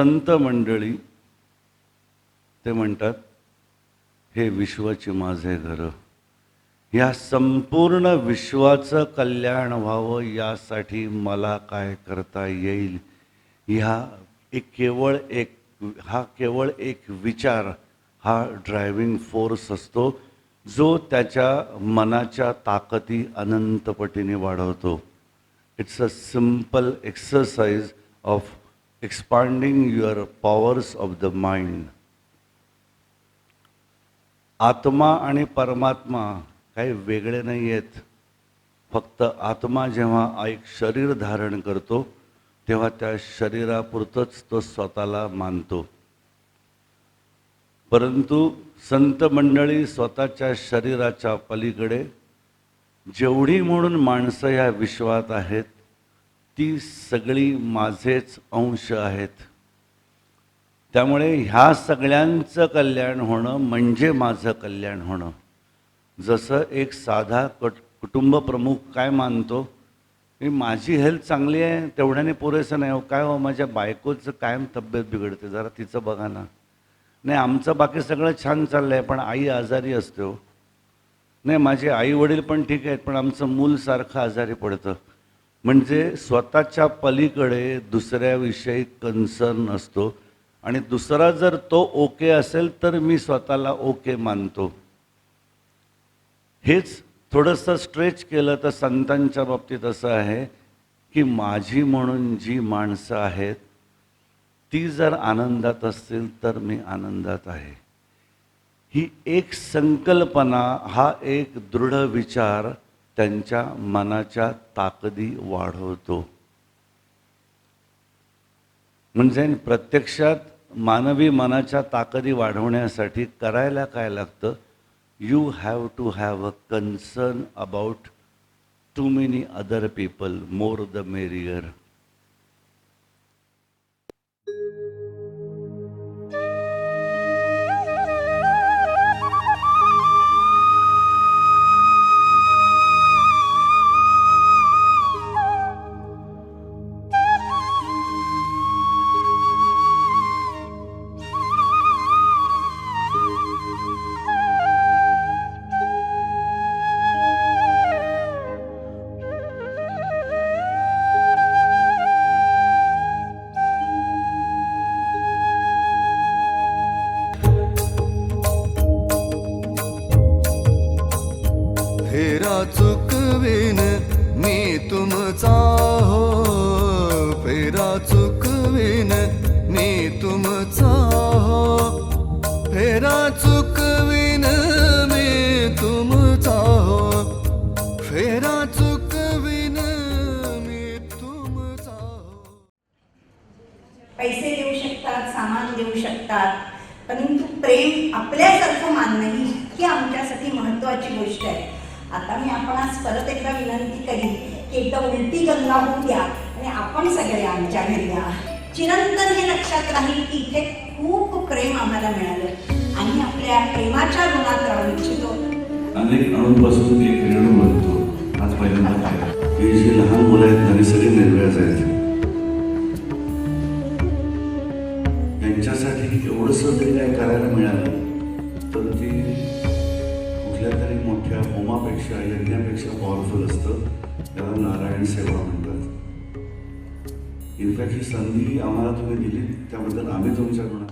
संत मंडळी ते म्हणतात हे विश्वाचे माझे घर या संपूर्ण विश्वाचं कल्याण व्हावं यासाठी मला काय करता येईल? ह्या एक केवळ एक हा केवळ एक विचार हा ड्रायव्हिंग फोर्स असतो जो त्याच्या मनाच्या ताकदी अनंतपटीने वाढवतो. It's a simple exercise of expanding your powers of the mind आत्मा आणि परमात्मा काही वेगळे नाही आहेत फक्त आत्मा जेव्हा एक शरीर धारण करतो तेव्हा त्या शरीरापुरतंच तो स्वतःला मानतो. परंतु संत मंडळी स्वतःच्या शरीराच्या पलीकडे जेवढी म्हणून माणसं या विश्वात आहेत ती सगळी माझेच अंश आहेत. त्यामुळे ह्या सगळ्यांचं कल्याण होणं म्हणजे माझं कल्याण होणं. जसं एक साधा कट कुटुंब प्रमुख काय मानतो की माझी हेल्थ चांगली आहे तेवढ्याने पुरेसं नाही. हो काय हो माझ्या बायकोचं कायम तब्येत बिघडते जरा तिचं बघा ना. नाही आमचं बाकी सगळं छान चाललं आहे पण आई आजारी असते हो. नाही माझे आई वडील पण ठीक आहेत पण आमचं मूल सारखं आजारी पडतं. म्हणजे स्वतःच्या पलीकडे दुसऱ्याविषयी कन्सर्न असतो. आणि दुसरा जर तो ओके असेल तर मी स्वतःला ओके मानतो. हेच थोडंसं स्ट्रेच केलं तर संतांच्या बाबतीत असं आहे की माझी म्हणून जी माणसं आहेत ती जर आनंदात असतील तर मी आनंदात आहे. ही एक संकल्पना हा एक दृढ विचार त्यांच्या मनाच्या ताकदी वाढवतो. म्हणजे प्रत्यक्षात मानवी मनाच्या ताकदी वाढवण्यासाठी करायला काय लागतं? You have to have a concern about too many other people more the merrier तुमचा हो फेरा चुकवीन. मी तुमचा हो फेरा चुकवीन. मी तुमचा हो फेरा चुकवीन. मी तुमचा हो. पैसे देऊ शकतात सामान देऊ शकतात परंतु प्रेम आपल्यासारखं मानणं ही इतकी आमच्यासाठी महत्त्वाची गोष्ट आहे. आता मी आपणास परत एकदा विनंती करीन की एकदा उलटी गंगा होऊ द्या. आणि आपण सगळे आमच्या घरी या. चिरंतन हे लक्षात राहील की इथे खूप प्रेम आम्हाला मिळालं. आणि आपल्या प्रेमाच्या ऋणात राहू इच्छितो. अनेक अणूंपासून एक रेणू बनतो आज पहिल्यांदा हे जे लहान मुलं आहेत त्यांनी सगळे निर्व्याज आहेत यांच्यासाठी एवढंसं जरी काय करायला मिळालं तर ते कुठल्या तरी मोठ्या होमापेक्षा यज्ञापेक्षा पॉवरफुल असतं. त्याला नारायण सेवा म्हणतात. इनफॅक्ट ही संधी आम्हाला तुम्ही दिली त्याबद्दल आम्ही तुमच्याकडून